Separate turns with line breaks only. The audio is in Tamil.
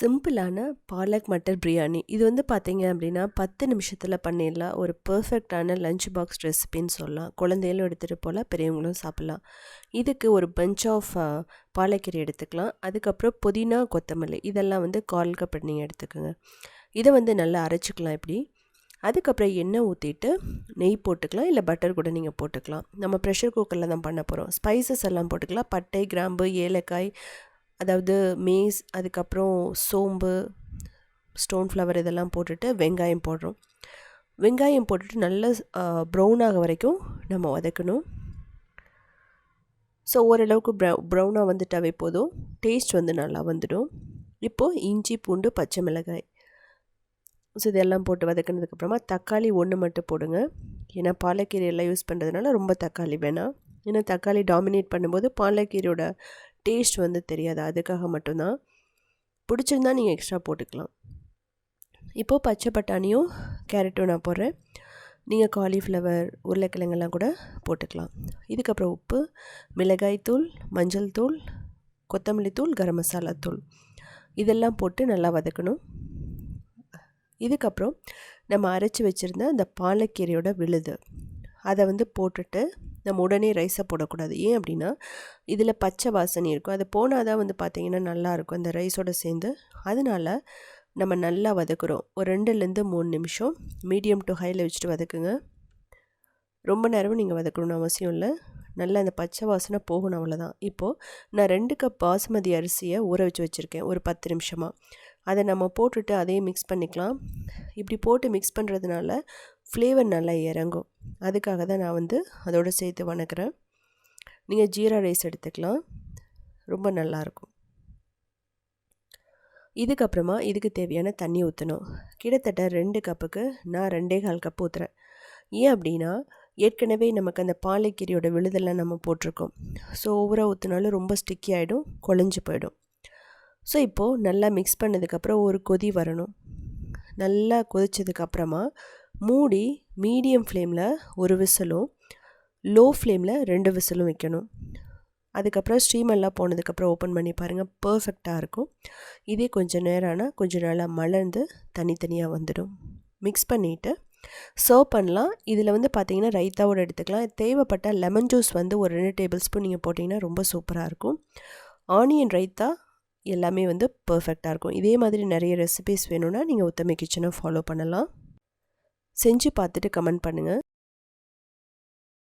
சிம்பிளான பாலக் மட்டர் பிரியாணி. இது வந்து பார்த்தீங்க அப்படின்னா பத்து நிமிஷத்தில் பண்ணிடலாம். ஒரு பர்ஃபெக்டான லஞ்ச் பாக்ஸ் ரெசிபின்னு சொல்லலாம். குழந்தைகளும் எடுத்துகிட்டு போகலாம் பெரியவங்களும் சாப்பிட்லாம். இதுக்கு ஒரு பஞ்ச் ஆஃப் பாலக்கீரை எடுத்துக்கலாம். அதுக்கப்புறம் புதினா கொத்தமல்லி இதெல்லாம் வந்து கால் கப் நீங்கள் எடுத்துக்கோங்க. இதை வந்து நல்லா அரைச்சிக்கலாம் இப்படி. அதுக்கப்புறம் எண்ணெய் ஊற்றிட்டு நெய் போட்டுக்கலாம். இல்லை பட்டர் கூட நீங்கள் போட்டுக்கலாம். நம்ம ப்ரெஷர் குக்கரில் தான் பண்ண போகிறோம் ஸ்பைசஸ் எல்லாம் போட்டுக்கலாம். பட்டை கிராம்பு ஏலக்காய் அதாவது மேஸ் அதுக்கப்புறம் சோம்பு ஸ்டோன் ஃப்ளவர் இதெல்லாம் போட்டுட்டு வெங்காயம் போடுறோம். வெங்காயம் போட்டுட்டு நல்லா ப்ரௌன் ஆக வரைக்கும் நம்ம வதக்கணும். ஸோ ஓரளவுக்கு ப்ரௌ ப்ரௌனாக வந்துட்டாவே போதும். டேஸ்ட் வந்து நல்லா வந்துடும். இப்போது இஞ்சி பூண்டு பச்சை மிளகாய். ஸோ இதெல்லாம் போட்டு வதக்கினதுக்கப்புறமா தக்காளி ஒன்று மட்டும் போடுங்க. ஏன்னா பாலக்கீரை எல்லாம் யூஸ் பண்ணுறதுனால ரொம்ப தக்காளி வேணாம். ஏன்னா தக்காளி டாமினேட் பண்ணும்போது பாலக்கீரையோட டேஸ்ட் வந்து தெரியாது. அதுக்காக மட்டும்தான். பிடிச்சிருந்தா நீங்கள் எக்ஸ்ட்ரா போட்டுக்கலாம். இப்போது பச்சை பட்டாணியும் கேரட்டும் நான் போடுறேன். நீங்கள் காலிஃப்ளவர் உருளைக்கிழங்கெல்லாம் கூட போட்டுக்கலாம். இதுக்கப்புறம் உப்பு மிளகாய் தூள் மஞ்சள் தூள் கொத்தமல்லி தூள் கரம் மசாலா தூள். இதெல்லாம் போட்டு நல்லா வதக்கணும். இதுக்கப்புறம் நம்ம அரைச்சி வச்சுருந்த அந்த பாலக்கீரையோட விழுது. அதை வந்து போட்டுட்டு நம்ம உடனே ரைஸை போடக்கூடாது. ஏன் அப்படின்னா இதில் பச்சை வாசனை இருக்கும். அது போனால் தான் வந்து பார்த்திங்கன்னா நல்லாயிருக்கும் அந்த ரைஸோடு சேர்ந்து. அதனால் நம்ம நல்லா வதக்குறோம். ஒரு ரெண்டுலேருந்து மூணு நிமிஷம். மீடியம் டு ஹையில் வச்சுட்டு வதக்குங்க. ரொம்ப நேரமும் நீங்கள் வதக்கணும்னு அவசியம் இல்லை. நல்லா அந்த பச்சை வாசனை போகணும் அவ்வளோதான் இப்போது நான் ரெண்டு கப் பாசுமதி அரிசியை ஊற வச்சு வச்சுருக்கேன். ஒரு பத்து நிமிஷமாக அதை நம்ம போட்டுட்டு அதையும் மிக்ஸ் பண்ணிக்கலாம். இப்படி போட்டு மிக்ஸ் பண்ணுறதுனால ஃப்ளேவர் நல்லா இறங்கும். அதுக்காக தான் நான் வந்து அதோடு சேர்த்து வணக்கிறேன். நீங்கள் ஜீரா ரைஸ் எடுத்துக்கலாம். ரொம்ப நல்லாயிருக்கும் இதுக்கப்புறமா இதுக்கு தேவையான தண்ணி ஊற்றணும் கிட்டத்தட்ட ரெண்டு கப்புக்கு நான் ரெண்டே கால் கப் ஊற்றுறேன் ஏன் அப்படின்னா ஏற்கனவே நமக்கு அந்த பாலைக்கீரையோட விழுதெல்லாம் நம்ம போட்டிருக்கோம். ஸோ ஓவராக ஊற்றினாலும் ரொம்ப ஸ்டிக்கி ஆகிடும் குழஞ்சி போயிடும். ஸோ இப்போது நல்லா மிக்ஸ் பண்ணதுக்கப்புறம் ஒரு கொதி வரணும். நல்லா கொதித்ததுக்கப்புறமா மூடி மீடியம் ஃப்ளேமில் ஒரு விசிலும் லோ ஃப்ளேமில் ரெண்டு விசிலும் வைக்கணும். அதுக்கப்புறம் ஸ்டீமெல்லாம் போனதுக்கப்புறம் ஓப்பன் பண்ணி பாருங்கள் பர்ஃபெக்டாக இருக்கும். இதே கொஞ்சம் நேரம் ஆனால் கொஞ்சம் நல்லா மலர்ந்து தனித்தனியாக வந்துடும். மிக்ஸ் பண்ணிவிட்டு சர்வ் பண்ணலாம். இதில் வந்து பார்த்தீங்கன்னா ரைத்தாவோட எடுத்துக்கலாம். தேவைப்பட்ட லெமன் ஜூஸ் வந்து ஒரு ரெண்டு டேபிள் ஸ்பூன் நீங்கள் போட்டிங்கன்னா ரொம்ப சூப்பராக இருக்கும். ஆனியன் ரைத்தா எல்லாமே வந்து பர்ஃபெக்டாக இருக்கும். இதே மாதிரி நிறைய ரெசிபிஸ் வேணும்னா நீங்கள் உத்தமை கிச்சனை ஃபாலோ பண்ணலாம். செஞ்சு பார்த்துட்டு கமெண்ட் பண்ணுங்கள்